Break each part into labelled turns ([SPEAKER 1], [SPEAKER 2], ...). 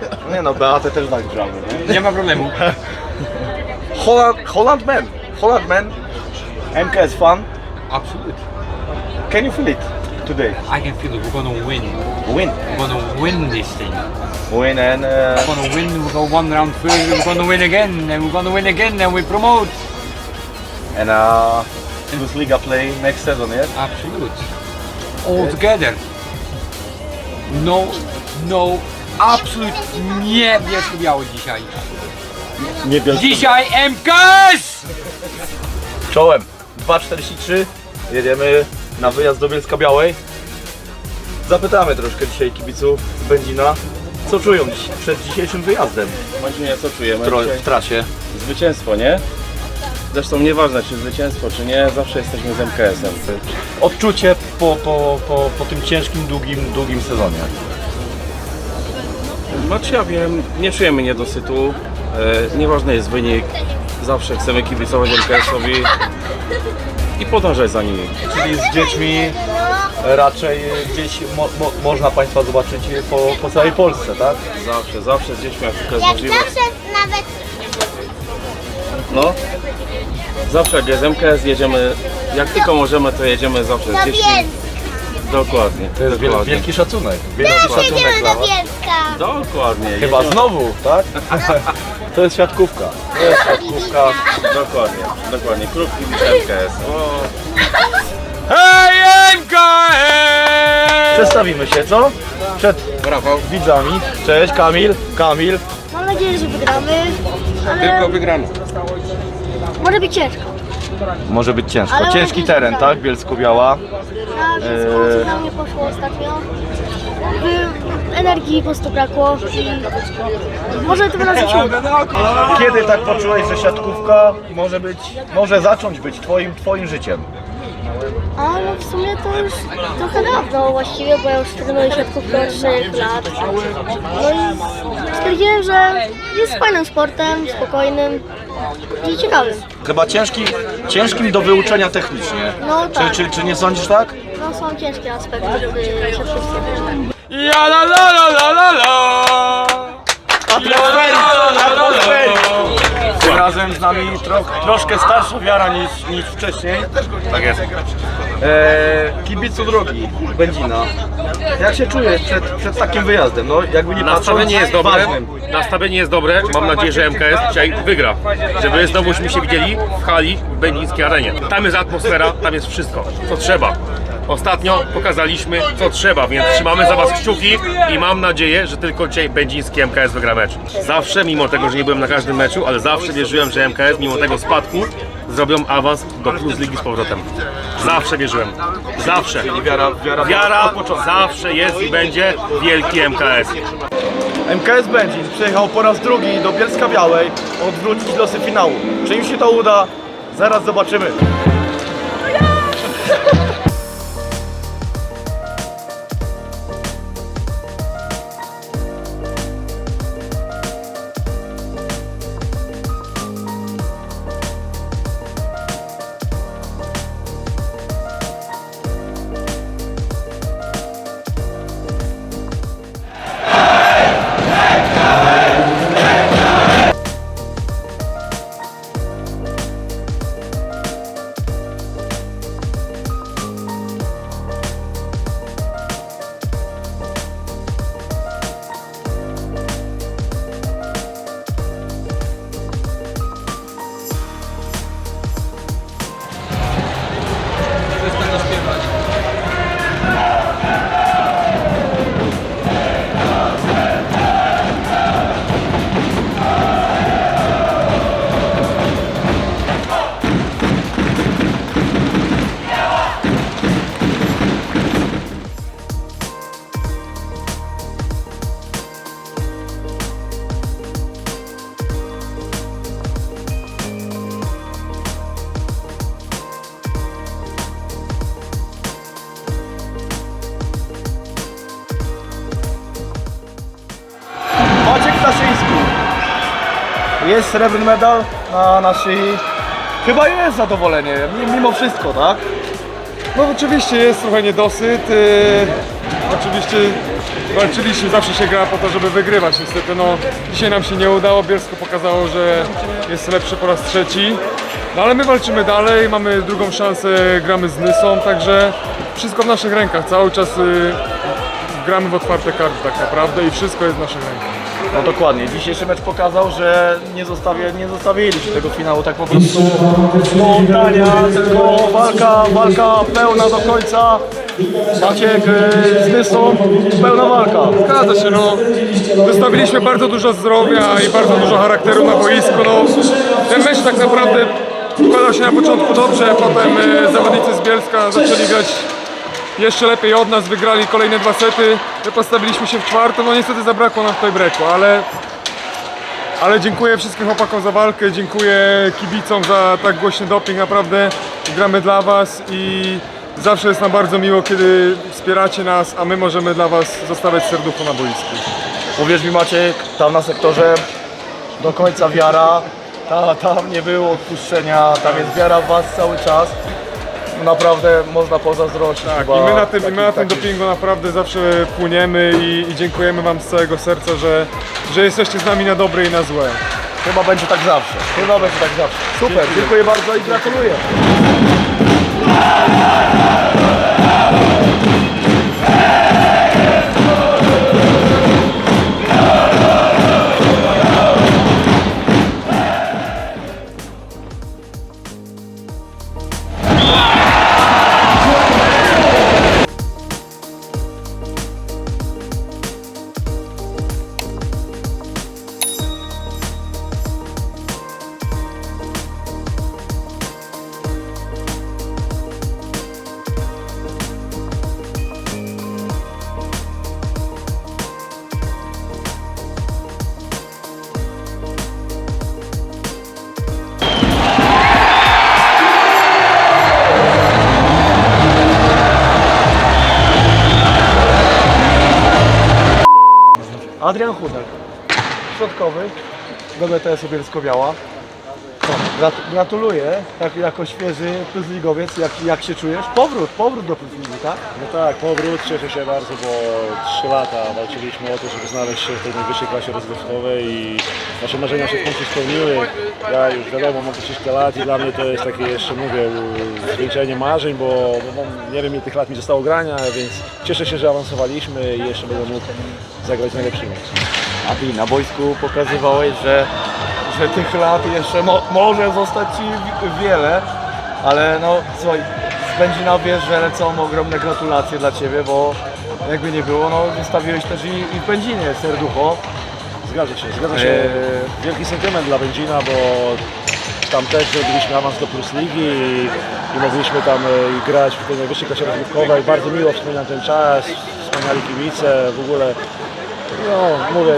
[SPEAKER 1] Nie no, Beatę też nagrzamy, nie?
[SPEAKER 2] Nie ma problemu.
[SPEAKER 1] Holland, Holland man. Holland man. MKS fun.
[SPEAKER 2] Absolutely.
[SPEAKER 1] Can you feel it today?
[SPEAKER 2] I can feel it. We're gonna win.
[SPEAKER 1] Win.
[SPEAKER 2] We're gonna win this thing.
[SPEAKER 1] Win and uh,
[SPEAKER 2] We're gonna win. We go one round further. We're gonna win again, and we're gonna win again, and we promote.
[SPEAKER 1] and uh, Bundesliga play next season, yeah?
[SPEAKER 2] Absolutely. All together. No, no, absolute nie biało dzisiaj.
[SPEAKER 1] Nie biorę.
[SPEAKER 2] Dzisiaj MKS!
[SPEAKER 1] Czołem. 2.43. Jedziemy na wyjazd do Bielska Białej. Zapytamy troszkę dzisiaj kibiców z Będzina, co czują dziś, przed dzisiejszym wyjazdem
[SPEAKER 3] Bądźmy nie, co czujemy
[SPEAKER 1] w, tro-
[SPEAKER 3] dzisiaj?
[SPEAKER 1] w trasie.
[SPEAKER 3] Zwycięstwo, nie? Zresztą nieważne czy zwycięstwo, czy nie, zawsze jesteśmy z MKS-em.
[SPEAKER 1] Odczucie po, po, po, po tym ciężkim, długim, długim sezonie.
[SPEAKER 3] Znaczy ja wiem, nie czujemy niedosytu, e, nieważny jest wynik, zawsze chcemy kibicować MKS-owi i podążać za nimi.
[SPEAKER 1] Czyli z dziećmi raczej gdzieś mo, mo, można Państwa zobaczyć po, po całej Polsce, tak?
[SPEAKER 3] Zawsze, zawsze z dziećmi jak tylko jest
[SPEAKER 4] Jak
[SPEAKER 3] możliwe.
[SPEAKER 4] zawsze nawet
[SPEAKER 3] No, zawsze jak jest MKS jedziemy, jak tylko możemy to jedziemy zawsze
[SPEAKER 4] do
[SPEAKER 3] z dziećmi. Dokładnie,
[SPEAKER 1] To jest wiel,
[SPEAKER 3] dokładnie.
[SPEAKER 1] wielki szacunek. Wielki
[SPEAKER 4] Też
[SPEAKER 1] szacunek
[SPEAKER 4] jedziemy
[SPEAKER 1] dla
[SPEAKER 4] do
[SPEAKER 1] Was.
[SPEAKER 4] Bielska.
[SPEAKER 3] Dokładnie.
[SPEAKER 1] Chyba
[SPEAKER 3] jedziemy.
[SPEAKER 1] znowu, tak? To jest siatkówka. To jest siatkówka.
[SPEAKER 3] Dokładnie, dokładnie. Klub kibic MKS. O,
[SPEAKER 2] Hej MKS!
[SPEAKER 1] Przestawimy się, co? Przed
[SPEAKER 3] Rafał.
[SPEAKER 1] widzami. Cześć, Kamil. Kamil.
[SPEAKER 5] Mam nadzieję, że wygramy, ale
[SPEAKER 3] Tylko wygramy.
[SPEAKER 5] może być ciężko.
[SPEAKER 1] Może być ciężko.
[SPEAKER 5] Ale
[SPEAKER 1] Ciężki
[SPEAKER 5] będzie
[SPEAKER 1] teren, tak? Bielsko-Biała.
[SPEAKER 5] Na
[SPEAKER 1] Eee.
[SPEAKER 5] co na mnie poszło ostatnio. By energii po prostu brakło i może się uda.
[SPEAKER 1] Kiedy tak poczułeś, że siatkówka może być, może zacząć być twoim, twoim życiem?
[SPEAKER 5] A no w sumie to już trochę dawno właściwie, bo ja już trenuję siatkówkę od 3 lat. No i stwierdziłem, że jest fajnym sportem, spokojnym i ciekawym.
[SPEAKER 1] Chyba ciężki, ciężkim do wyuczenia technicznie.
[SPEAKER 5] No tak,
[SPEAKER 1] Czy, czy, czy nie sądzisz tak?
[SPEAKER 5] no są ciężkie aspekty w siatkówce.
[SPEAKER 2] Ja la la la la la la!
[SPEAKER 1] Tym razem z nami tro, troszkę starsza wiara niż, niż wcześniej.
[SPEAKER 3] Tak jest.
[SPEAKER 1] Eee, kibicu drogi, Będzina. Jak się czujesz przed, przed takim wyjazdem? No jakby nie patrząc,
[SPEAKER 6] Nastawienie jest dobre.
[SPEAKER 1] ważnym.
[SPEAKER 6] Nastawienie jest dobre. Mam nadzieję, że MKS dzisiaj wygra. Żeby znowuśmy się widzieli w hali w Będzińskiej Arenie. Tam jest atmosfera, tam jest wszystko, co trzeba. Ostatnio pokazaliśmy, co trzeba, więc trzymamy za Was kciuki i mam nadzieję, że tylko dzisiaj Będziński MKS wygra mecz. Zawsze, mimo tego, że nie byłem na każdym meczu, ale zawsze wierzyłem, że MKS, mimo tego spadku, zrobią awans do Plus Ligi z powrotem. Zawsze wierzyłem. Zawsze.
[SPEAKER 1] Wiara, wiara,
[SPEAKER 6] Wiara zawsze jest i będzie wielki MKS.
[SPEAKER 1] MKS Będzin przyjechał po raz drugi do Bielska Białej odwrócić losy finału. Czy im się to uda? Zaraz zobaczymy. Jest srebrny medal na naszej... Chyba jest zadowolenie, mi- mimo wszystko, tak?
[SPEAKER 7] No oczywiście jest trochę niedosyt. yy,
[SPEAKER 8] Oczywiście walczyliśmy, zawsze się gra po to, żeby wygrywać. Niestety no, dzisiaj nam się nie udało. Bielsko pokazało, że jest lepsze po raz trzeci. No ale my walczymy dalej, mamy drugą szansę, gramy z Nysą, także wszystko w naszych rękach. Cały czas y, gramy w otwarte karty tak naprawdę i wszystko jest w naszych rękach.
[SPEAKER 1] No dokładnie, dzisiejszy mecz pokazał, że nie, zostawię, nie zostawiliście tego finału tak po prostu spontania, tylko walka, walka pełna do końca. Maciek e, z Nysą, pełna walka.
[SPEAKER 8] Zgadza się, no. Wystawiliśmy bardzo dużo zdrowia i bardzo dużo charakteru na boisku. No, ten mecz tak naprawdę układał się na początku dobrze, potem e, zawodnicy z Bielska zaczęli grać jeszcze lepiej od nas, wygrali kolejne dwa sety. My postawiliśmy się w czwartym, no niestety zabrakło nam w tej breku, ale ale dziękuję wszystkim chłopakom za walkę, dziękuję kibicom za tak głośny doping, naprawdę gramy dla Was i zawsze jest nam bardzo miło, kiedy wspieracie nas, a my możemy dla Was zostawiać serducho na boisku.
[SPEAKER 1] Uwierz mi Maciek, tam na sektorze do końca wiara, ta, tam nie było odpuszczenia, tam jest wiara w Was cały czas. Naprawdę można pozazdrościć
[SPEAKER 8] Tak, i my na tym, i my na tym dopingu naprawdę zawsze płyniemy i, i dziękujemy Wam z całego serca, że, że jesteście z nami na dobre i na złe.
[SPEAKER 1] Chyba będzie tak zawsze. Chyba będzie tak zawsze. Super, dziękuję bardzo i gratuluję. Adrian Chudek, środkowy, do BTS-u Bielsko-Biała. No, grat- gratuluję, tak, jako świeży plusligowiec, jak, jak się czujesz? Powrót, powrót do plusligi, tak?
[SPEAKER 7] No tak, powrót, cieszę się bardzo, bo 3 lata walczyliśmy o to, żeby znaleźć się w tej najwyższej klasie rozgrywkowej i nasze marzenia się w końcu spełniły. Ja już wiadomo, mam 30 lat i dla mnie to jest takie jeszcze, mówię, zwieńczenie marzeń, bo no, mam- nie wiem ile tych lat mi zostało grania, więc cieszę się, że awansowaliśmy i jeszcze będę mógł zagrać najlepszy mecz.
[SPEAKER 1] A ty na boisku pokazywałeś, że, że tych lat jeszcze mo, może zostać Ci wi- wiele, ale no słuchaj, z Będzina wiesz, że lecą ogromne gratulacje dla Ciebie, bo jakby nie było, no zostawiłeś też i, i w Będzinie serducho.
[SPEAKER 7] Zgadza się, zgadza się.
[SPEAKER 1] Eee.
[SPEAKER 7] Wielki sentyment dla Będzina, bo tam też zrobiliśmy awans do Plus Ligi i, i mogliśmy tam e, grać w tej najwyższej klasie rozgrywkowej. Bardzo miło wspominam ten czas, wspaniali kibice, w ogóle, no mówię,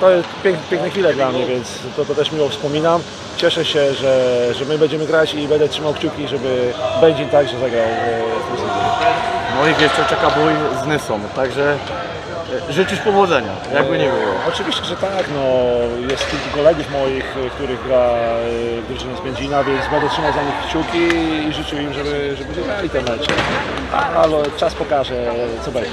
[SPEAKER 7] to jest piękne, piękne chwile dla mnie, więc to, to też miło wspominam. Cieszę się, że, że my będziemy grać i będę trzymał kciuki, żeby Będzin także zagrał e, w Ligi.
[SPEAKER 1] No i jeszcze czeka bój z Nysą, także e, życzysz powodzenia, jakby nie było.
[SPEAKER 7] Oczywiście, że tak. No, jest kilku kolegów moich, których gra w drużynie z Będzina, więc będę trzymał za nich kciuki i życzył im, żeby, żeby wygrali te mecze. Ale czas pokaże, co będzie.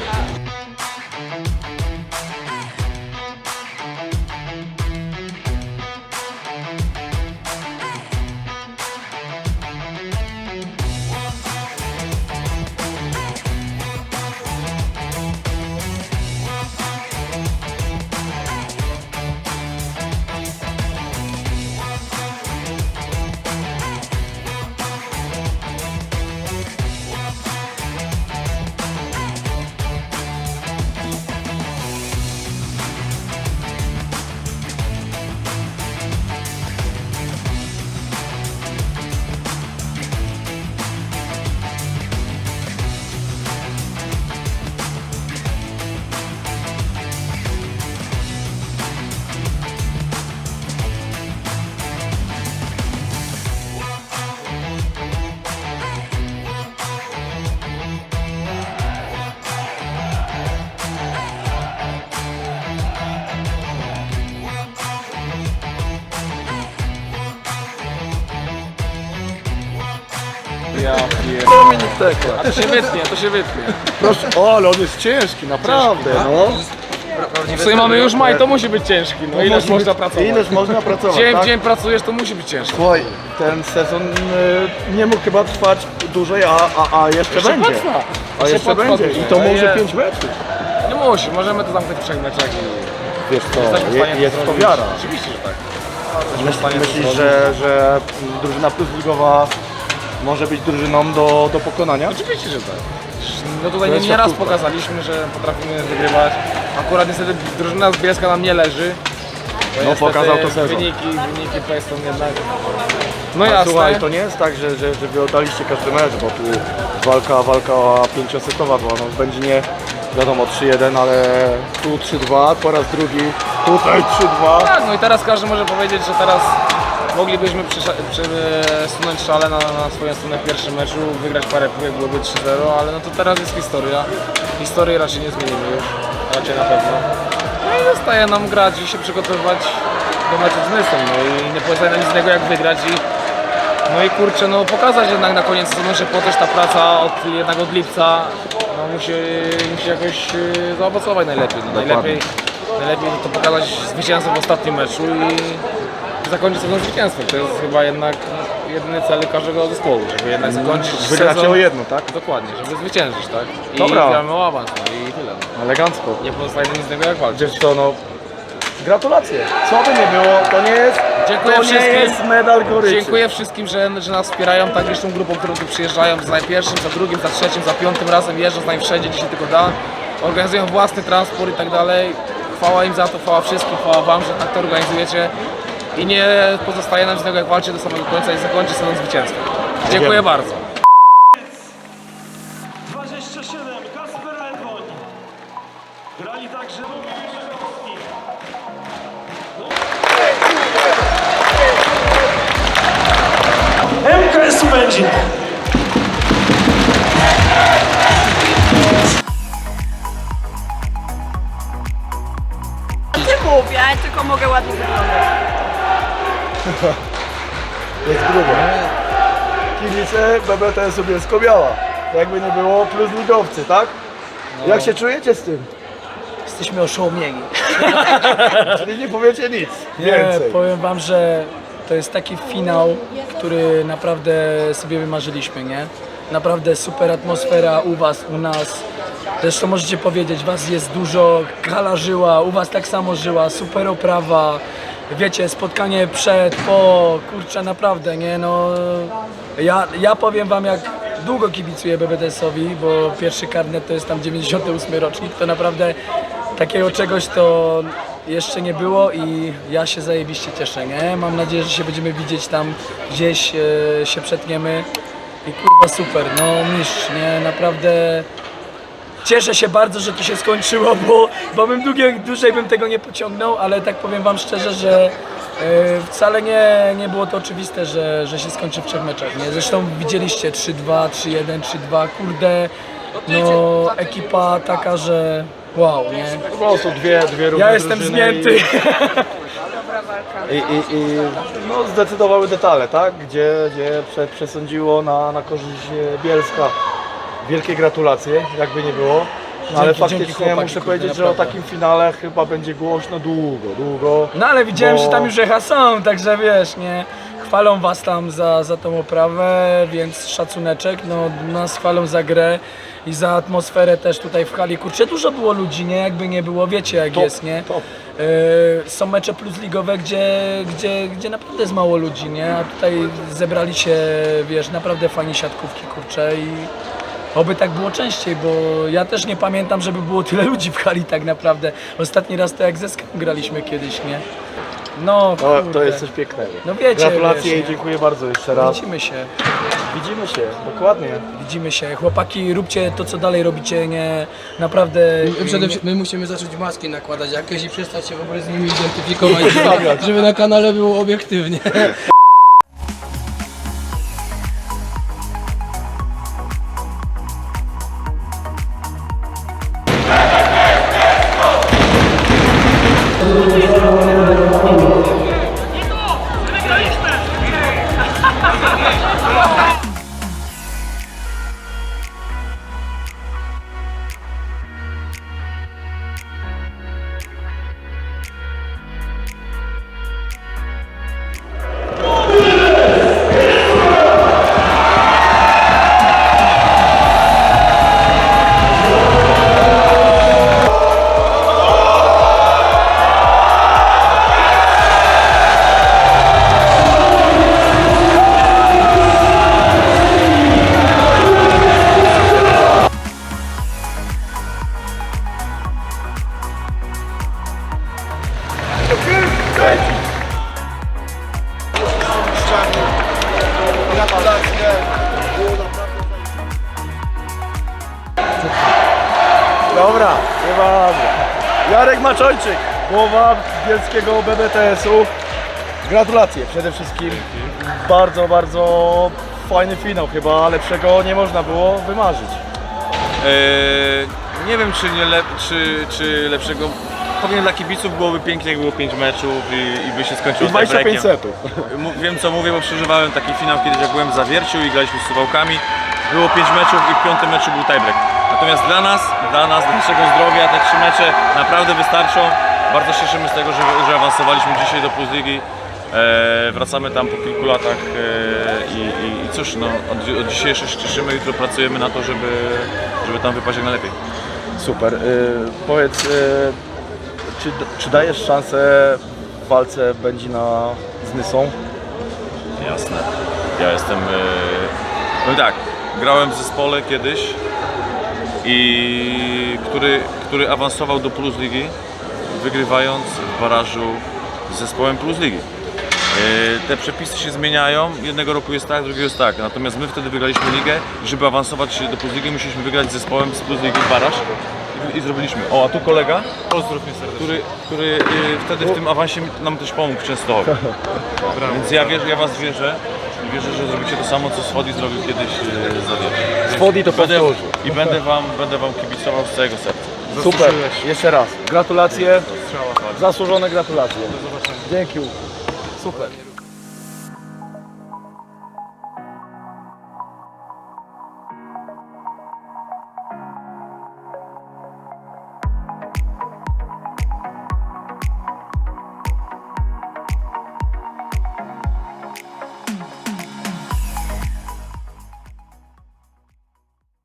[SPEAKER 4] To się wytnie, to się wytnie.
[SPEAKER 1] Proszę, o, ale on jest ciężki, naprawdę, no.
[SPEAKER 4] W sumie mamy już maj, to musi być ciężki. No ileż
[SPEAKER 1] Musi
[SPEAKER 4] można pracować?
[SPEAKER 1] Ileż można pracować,
[SPEAKER 4] Dzień w
[SPEAKER 1] tak?
[SPEAKER 4] dzień pracujesz, to musi być ciężko.
[SPEAKER 1] Słuchaj, ten sezon y, nie mógł chyba trwać dłużej, a, a, a jeszcze,
[SPEAKER 4] Jeszcze
[SPEAKER 1] będzie.
[SPEAKER 4] potrwa.
[SPEAKER 1] A jeszcze
[SPEAKER 4] potrwa
[SPEAKER 1] będzie.
[SPEAKER 4] dłużej.
[SPEAKER 1] I to może
[SPEAKER 4] Nie.
[SPEAKER 1] 5 meczów.
[SPEAKER 4] Nie musi, możemy to zamknąć w trzech meczach i
[SPEAKER 1] Wiesz co,
[SPEAKER 4] jesteśmy w
[SPEAKER 1] je,
[SPEAKER 4] stanie
[SPEAKER 1] jest
[SPEAKER 4] to zrobić.
[SPEAKER 1] wiara.
[SPEAKER 4] Oczywiście, że tak.
[SPEAKER 1] Myśl, myślisz, że, że drużyna plus ligowa może być drużyną do, do pokonania?
[SPEAKER 4] Oczywiście, że tak. No tutaj nie, nie raz pokazaliśmy, że potrafimy wygrywać. Akurat niestety drużyna z Bielska nam nie leży. Bo
[SPEAKER 1] No,
[SPEAKER 4] niestety
[SPEAKER 1] pokazał to sezon.
[SPEAKER 4] Wyniki, wyniki tutaj są jednak... No
[SPEAKER 1] A
[SPEAKER 4] jasne.
[SPEAKER 1] Słuchaj, to nie jest tak, że, że, że wy oddaliście każdy mecz, bo tu walka, walka pięciosetowa była. No w Będzinie wiadomo 3-1, ale tu 3-2, po raz drugi tutaj 3-2.
[SPEAKER 4] Tak, no i teraz każdy może powiedzieć, że teraz moglibyśmy przesunąć szale na, na swoją stronę w pierwszym meczu, wygrać parę piłek, byłoby 3-0, ale no to teraz jest historia. Historii raczej nie zmienimy już, raczej na pewno. No i zostaje nam grać i się przygotowywać do meczu z Nysą, no i nie pozostaje nam nic innego jak wygrać i no i kurczę, no pokazać jednak na koniec sezonu, że po też ta praca od, jednak od lipca no musi, musi jakoś e, zaowocować najlepiej. No, najlepiej, najlepiej to pokazać zwycięstwo w ostatnim meczu i zakończyć sezon zwycięstwem. To jest chyba jednak jedyny cel każdego zespołu, żeby jednak zakończyć
[SPEAKER 1] Wygracie
[SPEAKER 4] sezon.
[SPEAKER 1] o jedno, tak?
[SPEAKER 4] Dokładnie, żeby zwyciężyć, tak? I
[SPEAKER 1] Dobra.
[SPEAKER 4] gramy o awans, no i tyle. No.
[SPEAKER 1] Elegancko.
[SPEAKER 4] Nie pozostaje nic innego jak walczyć.
[SPEAKER 1] Wiesz co, no gratulacje. Co by nie było, to nie jest,
[SPEAKER 4] Dziękuję
[SPEAKER 1] to nie
[SPEAKER 4] wszystkim.
[SPEAKER 1] jest medal goryczy.
[SPEAKER 4] Dziękuję wszystkim, że, że nas wspierają tak liczną grupą, którą tu przyjeżdżają za pierwszym, za drugim, za trzecim, za piątym razem jeżdżą z nami wszędzie, gdzie się tylko da. Organizują własny transport i tak dalej. Chwała im za to, chwała wszystkim, chwała wam, że tak to organizujecie. I nie pozostaje nam z tego jak walczyć do samego końca i zakończyć sezon zwycięstwem. Dziękuję bardzo.
[SPEAKER 1] Jest grubo. Kibice BBTS Bielsko Biała. Jakby nie było, plus ligowcy, tak? Jak się czujecie z tym?
[SPEAKER 9] Jesteśmy oszołomieni.
[SPEAKER 1] Czyli nie powiecie nic
[SPEAKER 9] Nie,
[SPEAKER 1] więcej.
[SPEAKER 9] powiem wam, że to jest taki finał, który naprawdę sobie wymarzyliśmy, nie? Naprawdę super atmosfera u was, u nas. Zresztą możecie powiedzieć, was jest dużo, hala żyła, u was tak samo żyła, super oprawa. Wiecie, spotkanie przed, po, kurczę, naprawdę, nie? No, ja, ja powiem wam, jak długo kibicuję BBDS-owi, bo pierwszy karnet to jest tam 98 rocznik, to naprawdę takiego czegoś to jeszcze nie było i ja się zajebiście cieszę, nie? Mam nadzieję, że się będziemy widzieć tam gdzieś, e, się przetniemy i kurwa super, no mistrz, nie? Naprawdę cieszę się bardzo, że to się skończyło, bo, bo bym długie, dłużej bym tego nie pociągnął, ale tak powiem wam szczerze, że e, wcale nie, nie było to oczywiste, że, że się skończy w trzech meczach, nie? Zresztą widzieliście 3-2, 3-1, 3-2, kurde, no ekipa taka, że wow, nie?
[SPEAKER 1] Po prostu dwie, dwie równe
[SPEAKER 9] Ja jestem
[SPEAKER 1] drużyny
[SPEAKER 9] zmięty.
[SPEAKER 1] I, i, i, i no, zdecydowały detale, tak? Gdzie, gdzie prze, przesądziło na, na korzyść e, Bielska. Wielkie gratulacje, jakby nie było. No, ale
[SPEAKER 9] Dzięki, dzięki,
[SPEAKER 1] faktycznie
[SPEAKER 9] chłopaki,
[SPEAKER 1] muszę
[SPEAKER 9] kurde,
[SPEAKER 1] powiedzieć, że o
[SPEAKER 9] naprawdę.
[SPEAKER 1] takim finale chyba będzie głośno długo, długo.
[SPEAKER 9] No ale widziałem,
[SPEAKER 1] Bo-
[SPEAKER 9] że tam już echa są, także wiesz, nie? Chwalą was tam za, za tą oprawę, więc szacuneczek, no nas chwalą za grę i za atmosferę też tutaj w hali. Kurczę, dużo było ludzi, nie? Jakby nie było, wiecie jak
[SPEAKER 1] Top,
[SPEAKER 9] jest, nie?
[SPEAKER 1] top.
[SPEAKER 9] E, są mecze plus ligowe, gdzie, gdzie, gdzie naprawdę jest mało ludzi, nie? A tutaj zebrali się, wiesz, naprawdę fajnie siatkówki, kurczę i oby tak było częściej, bo ja też nie pamiętam, żeby było tyle ludzi w hali tak naprawdę. Ostatni raz to jak ze Ską graliśmy kiedyś, nie? No,
[SPEAKER 1] To,
[SPEAKER 9] kurde.
[SPEAKER 1] to jest coś pięknego.
[SPEAKER 9] No wiecie,
[SPEAKER 1] Gratulacje
[SPEAKER 9] wiesz,
[SPEAKER 1] i dziękuję bardzo jeszcze raz.
[SPEAKER 9] Widzimy się,
[SPEAKER 1] Widzimy się, dokładnie.
[SPEAKER 9] widzimy się. Chłopaki, róbcie to, co dalej robicie, nie, naprawdę...
[SPEAKER 10] Przede wszystkim my musimy zacząć maski nakładać jakieś i przestać się w ogóle z nimi identyfikować, żeby, żeby na kanale było obiektywnie.
[SPEAKER 1] Jarek Maczojczyk, głowa bielskiego BBTS-u. Gratulacje przede wszystkim. Bardzo, bardzo fajny finał. Chyba lepszego nie można było wymarzyć.
[SPEAKER 11] Eee, nie wiem czy, nie lep, czy, czy lepszego. Pewnie dla kibiców byłoby pięknie, jak było 5 meczów i, i by się skończyło
[SPEAKER 1] I 25
[SPEAKER 11] tiebreakiem.
[SPEAKER 1] setów.
[SPEAKER 11] Wiem co mówię, bo przeżywałem taki finał kiedyś jak byłem w Zawierciu i graliśmy z Suwałkami. Było 5 meczów i w piątym meczu był tiebreak. Natomiast dla nas, dla nas, dla naszego zdrowia te trzy mecze naprawdę wystarczą. Bardzo się cieszymy z tego, że, że awansowaliśmy dzisiaj do Plus Ligi. E, wracamy tam po kilku latach e, i, i, i cóż, no, od, od dzisiaj jeszcze się cieszymy, jutro pracujemy na to, żeby, żeby tam wypaść jak najlepiej.
[SPEAKER 1] Super. Y, powiedz, y, czy, czy dajesz szansę w walce Będzina z Nysą?
[SPEAKER 11] Jasne. Ja jestem. Yy... No tak, grałem w zespole kiedyś i który, który awansował do Plus Ligi, wygrywając w barażu z zespołem Plus Ligi. Yy, Te przepisy się zmieniają, jednego roku jest tak, drugiego jest tak. Natomiast my wtedy wygraliśmy ligę i żeby awansować do Plus Ligi musieliśmy wygrać z zespołem z Plus Ligi w baraż i, i zrobiliśmy. O, a tu kolega, pozdrów mnie serdecznie, który, który yy, wtedy w tym awansie nam też pomógł w Częstochowie. Więc ja wierzę, ja was wierzę. I Wierzę, że zrobicie to samo, co Swodi zrobił kiedyś yy, za Wiersz.
[SPEAKER 1] Swodi to
[SPEAKER 11] będę,
[SPEAKER 1] powtórzył.
[SPEAKER 11] I będę wam, będę wam kibicował z całego serca.
[SPEAKER 1] Super. Jeszcze raz. Gratulacje. Zasłużone gratulacje. Dzięki. Super.